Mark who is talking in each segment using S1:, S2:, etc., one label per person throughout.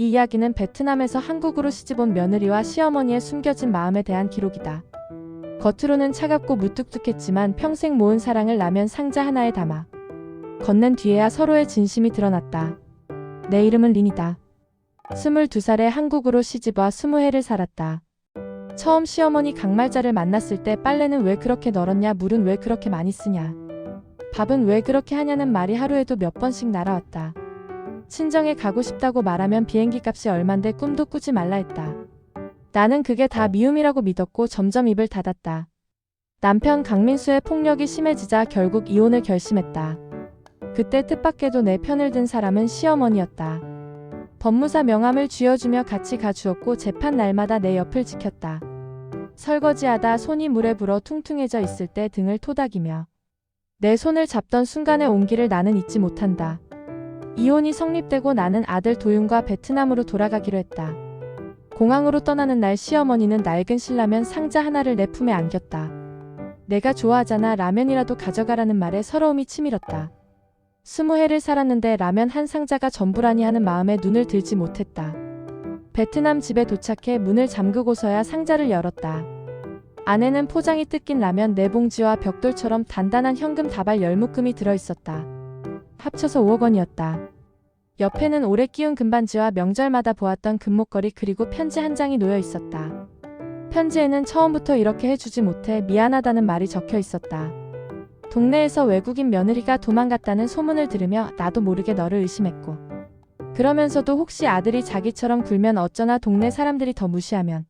S1: 이 이야기는 베트남에서 한국으로 시집 온 며느리와 시어머니의 숨겨진 마음에 대한 기록이다. 겉으로는 차갑고 무뚝뚝했지만 평생 모은 사랑을 라면 상자 하나에 담아 건넨 뒤에야 서로의 진심이 드러났다. 내 이름은 린이다. 22살에 한국으로 시집와 20해를 살았다. 처음 시어머니 강말자를 만났을 때 빨래는 왜 그렇게 널었냐 물은 왜 그렇게 많이 쓰냐 밥은 왜 그렇게 하냐는 말이 하루에도 몇 번씩 날아왔다. 친정에 가고 싶다고 말하면 비행기 값이 얼만데 꿈도 꾸지 말라 했다. 나는 그게 다 미움이라고 믿었고 점점 입을 닫았다. 남편 강민수의 폭력이 심해지자 결국 이혼을 결심했다. 그때 뜻밖에도 내 편을 든 사람은 시어머니였다. 법무사 명함을 쥐어주며 같이 가주었고 재판 날마다 내 옆을 지켰다. 설거지하다 손이 물에 불어 퉁퉁해져 있을 때 등을 토닥이며 내 손을 잡던 순간의 온기를 나는 잊지 못한다. 이혼이 성립되고 나는 아들 도윤과 베트남으로 돌아가기로 했다. 공항으로 떠나는 날 시어머니는 낡은 신라면 상자 하나를 내 품에 안겼다. 내가 좋아하잖아 라면이라도 가져가라는 말에 서러움이 치밀었다. 스무 해를 살았는데 라면 한 상자가 전부라니 하는 마음에 눈을 들지 못했다. 베트남 집에 도착해 문을 잠그고서야 상자를 열었다. 안에는 포장이 뜯긴 라면 네 봉지와 벽돌처럼 단단한 현금 다발 열묶음이 들어있었다. 합쳐서 5억 원이었다. 옆에는 오래 끼운 금반지와 명절마다 보았던 금목걸이 그리고 편지 한 장이 놓여 있었다. 편지에는 처음부터 이렇게 해주지 못해 미안하다는 말이 적혀 있었다. 동네에서 외국인 며느리가 도망갔다는 소문을 들으며 나도 모르게 너를 의심했고. 그러면서도 혹시 아들이 자기처럼 굴면 어쩌나 동네 사람들이 더 무시하면.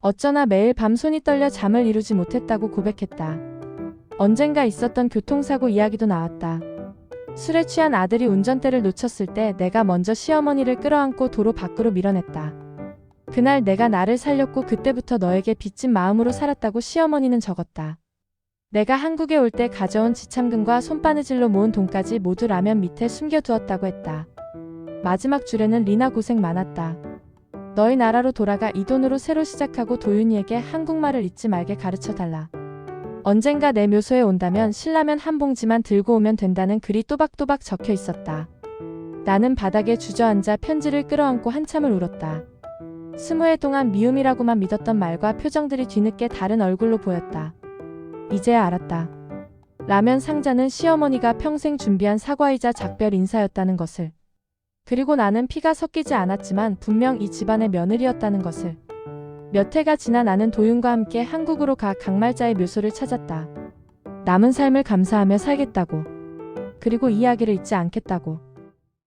S1: 어쩌나 매일 밤 손이 떨려 잠을 이루지 못했다고 고백했다. 언젠가 있었던 교통사고 이야기도 나왔다. 술에 취한 아들이 운전대를 놓쳤을 때 내가 먼저 시어머니를 끌어안고 도로 밖으로 밀어냈다. 그날 내가 나를 살렸고 그때부터 너에게 빚진 마음으로 살았다고 시어머니는 적었다. 내가 한국에 올 때 가져온 지참금과 손바느질로 모은 돈까지 모두 라면 밑에 숨겨두었다고 했다. 마지막 줄에는 리나 고생 많았다. 너희 나라로 돌아가 이 돈으로 새로 시작하고 도윤이에게 한국말을 잊지 말게 가르쳐 달라. 언젠가 내 묘소에 온다면 신라면 한 봉지만 들고 오면 된다는 글이 또박또박 적혀 있었다. 나는 바닥에 주저앉아 편지를 끌어안고 한참을 울었다. 스무 해 동안 미움이라고만 믿었던 말과 표정들이 뒤늦게 다른 얼굴로 보였다. 이제야 알았다. 라면 상자는 시어머니가 평생 준비한 사과이자 작별 인사였다는 것을. 그리고 나는 피가 섞이지 않았지만 분명 이 집안의 며느리였다는 것을. 몇 해가 지나 나는 도윤과 함께 한국으로 가 강말자의 묘소를 찾았다. 남은 삶을 감사하며 살겠다고. 그리고 이 이야기를 잊지 않겠다고.